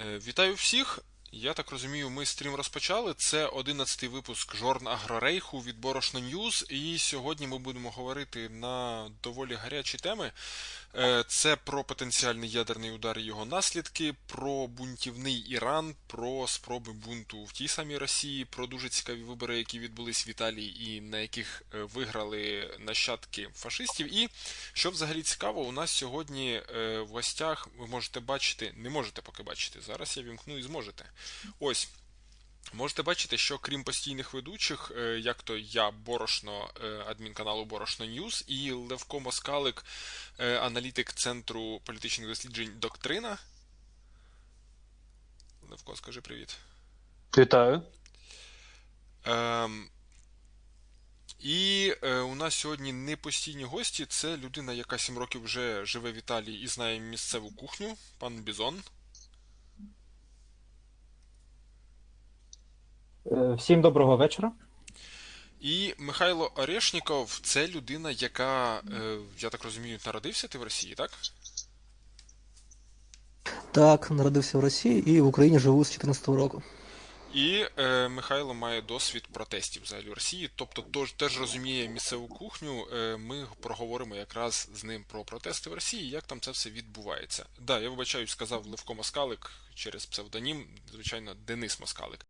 Е, Вітаю всіх! Я так розумію, ми стрім розпочали. Це 11-й випуск Жорн Агрорейху від Борошно Ньюз. І сьогодні ми будемо говорити на доволі гарячі теми. Е, Це про потенціальний ядерний удар і його наслідки, про бунтівний Іран, про спроби бунту в тій самій Росії, про дуже цікаві вибори, які відбулись в Італії, і на яких е, виграли нащадки фашистів. І що взагалі цікаво, у нас сьогодні е, в гостях ви можете бачити, не можете поки бачити. Зараз я вімкну і зможете. Ось. Можете бачити, що крім постійних ведучих, е, як то я, Борошно, е, адмінканалу Борошно Ньюз, і Левко Москалик, е, аналітик Центру політичних досліджень Доктрина. Левко, скажи привіт. Вітаю. Ем, і е, у нас сьогодні не постійні гості. Це людина, яка 7 років вже живе в Італії і знає місцеву кухню, пан Бізон. Всім доброго вечора. І Михайло Орешніков це людина, яка, е, я так розумію, народився ти в Росії, так? Так, народився в Росії і в Україні живу з 14 року. І е, Михайло має досвід протестів взагалі в Росії, тобто тож, теж розуміє місцеву кухню. Е, ми проговоримо якраз з ним про протести в Росії, як там це все відбувається. Да, я вибачаю, сказав Левко Москалик через псевдонім, звичайно, Денис Москалик.